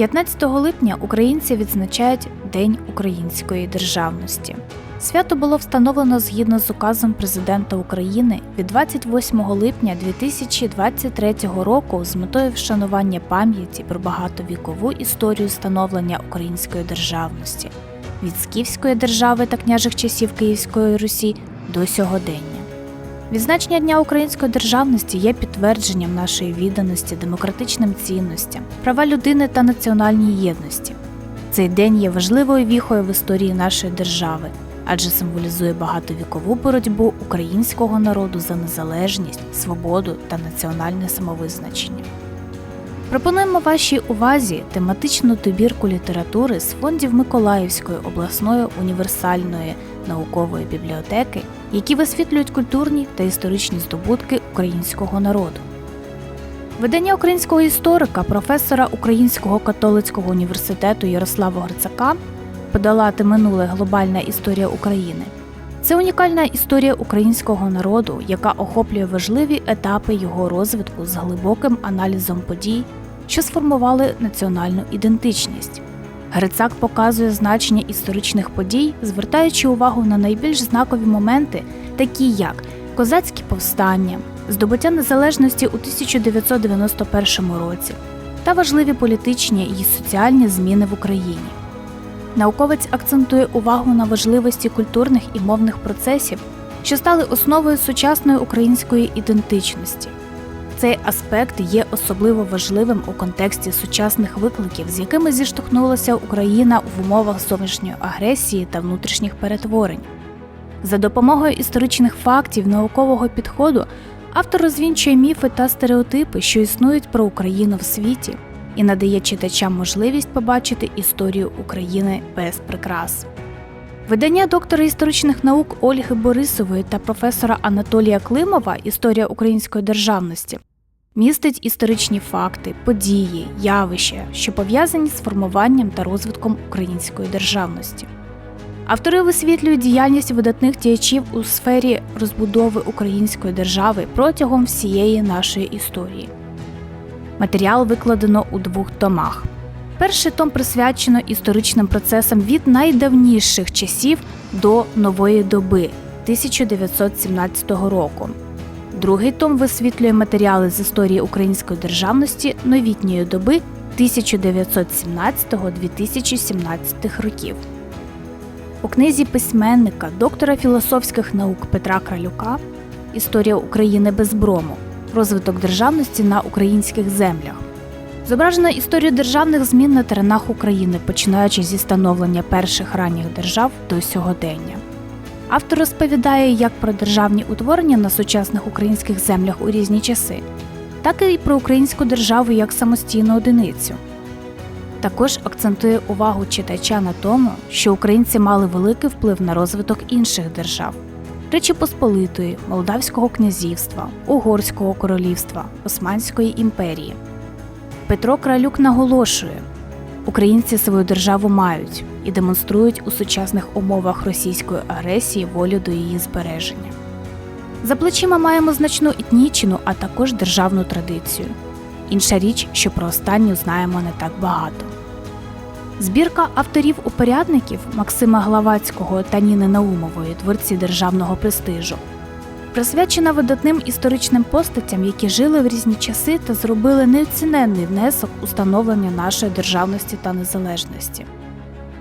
15 липня українці відзначають День української державності. Свято було встановлено згідно з указом президента України від 28 липня 2023 року з метою вшанування пам'яті про багатовікову історію становлення української державності від скіфської держави та княжих часів Київської Русі до сьогодення. Відзначення Дня української державності є підтвердженням нашої відданості демократичним цінностям, права людини та національній єдності. Цей день є важливою віхою в історії нашої держави, адже символізує багатовікову боротьбу українського народу за незалежність, свободу та національне самовизначення. Пропонуємо вашій увазі тематичну добірку літератури з фондів Миколаївської обласної універсальної наукової бібліотеки, які висвітлюють культурні та історичні здобутки українського народу. Видання українського історика, професора Українського католицького університету Ярослава Грицака подолати минуле глобальна історія України. Це унікальна історія українського народу, яка охоплює важливі етапи його розвитку з глибоким аналізом подій, що сформували національну ідентичність. Грицак показує значення історичних подій, звертаючи увагу на найбільш знакові моменти, такі як козацькі повстання, здобуття незалежності у 1991 році та важливі політичні і соціальні зміни в Україні. Науковець акцентує увагу на важливості культурних і мовних процесів, що стали основою сучасної української ідентичності. Цей аспект є особливо важливим у контексті сучасних викликів, з якими зіштовхнулася Україна в умовах зовнішньої агресії та внутрішніх перетворень. За допомогою історичних фактів наукового підходу автор розвінчує міфи та стереотипи, що існують про Україну в світі, і надає читачам можливість побачити історію України без прикрас. Видання доктора історичних наук Ольги Борисової та професора Анатолія Климова Історія української державності містить історичні факти, події, явища, що пов'язані з формуванням та розвитком української державності. Автори висвітлюють діяльність видатних діячів у сфері розбудови української держави протягом всієї нашої історії. Матеріал викладено у двох томах. Перший том присвячено історичним процесам від найдавніших часів до нової доби 1917 року. Другий том висвітлює матеріали з історії української державності новітньої доби 1917-2017 років. У книзі письменника, доктора філософських наук Петра Кралюка Історія України без брому. Розвиток державності на українських землях. Зображено історію державних змін на теренах України, починаючи зі становлення перших ранніх держав до сьогодення. Автор розповідає як про державні утворення на сучасних українських землях у різні часи, так і про українську державу як самостійну одиницю. Також акцентує увагу читача на тому, що українці мали великий вплив на розвиток інших держав Речі Посполитої, Молдавського князівства, Угорського королівства, Османської імперії. Петро Кралюк наголошує, українці свою державу мають і демонструють у сучасних умовах російської агресії волю до її збереження. За плечима маємо значну етнічну, а також державну традицію. Інша річ, що про останню знаємо не так багато. Збірка авторів упорядників Максима Главацького та Ніни Наумової творці державного престижу присвячена видатним історичним постатям, які жили в різні часи та зробили неоціненний внесок у становлення нашої державності та незалежності.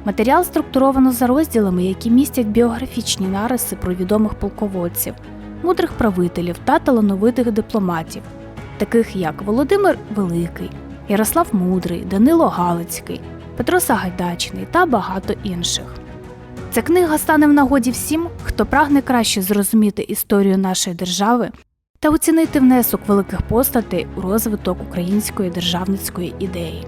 Матеріал структуровано за розділами, які містять біографічні нариси про відомих полководців, мудрих правителів та талановитих дипломатів, таких як Володимир Великий, Ярослав Мудрий, Данило Галицький. Петро Сагайдачний та багато інших. Ця книга стане в нагоді всім, хто прагне краще зрозуміти історію нашої держави та оцінити внесок великих постатей у розвиток української державницької ідеї.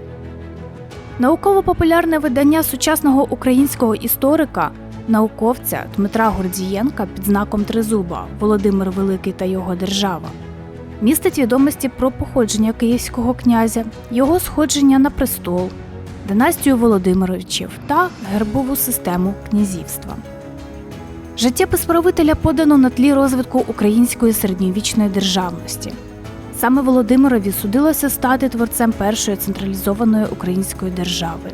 Науково-популярне видання сучасного українського історика, науковця Дмитра Гордієнка під знаком Тризуба Володимир Великий та його держава містить відомості про походження київського князя, його сходження на престол династію Володимировичів та гербову систему князівства. Життєпис правителя подано на тлі розвитку української середньовічної державності. Саме Володимирові судилося стати творцем першої централізованої української держави.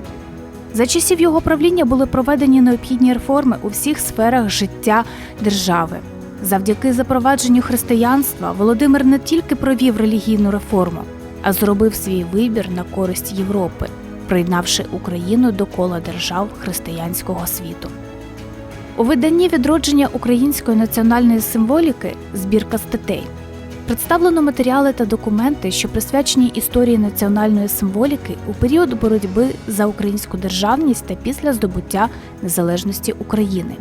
За часів його правління були проведені необхідні реформи у всіх сферах життя держави. Завдяки запровадженню християнства Володимир не тільки провів релігійну реформу, а зробив свій вибір на користь Європи, приєднавши Україну до кола держав християнського світу. У виданні відродження української національної символіки збірка статей представлено матеріали та документи, що присвячені історії національної символіки у період боротьби за українську державність та після здобуття незалежності України.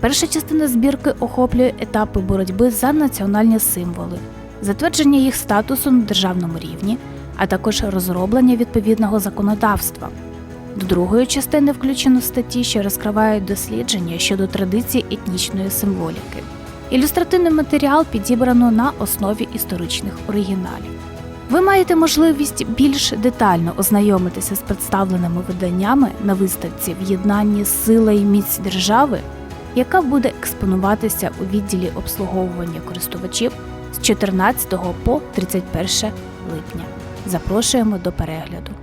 Перша частина збірки охоплює етапи боротьби за національні символи, затвердження їх статусу на державному рівні, а також розроблення відповідного законодавства. До другої частини включено статті, що розкривають дослідження щодо традицій етнічної символіки. Ілюстративний матеріал підібрано на основі історичних оригіналів. Ви маєте можливість більш детально ознайомитися з представленими виданнями на виставці В'єднанні сила і міць держави, яка буде експонуватися у відділі обслуговування користувачів з 14 по 31 липня. Запрошуємо до перегляду.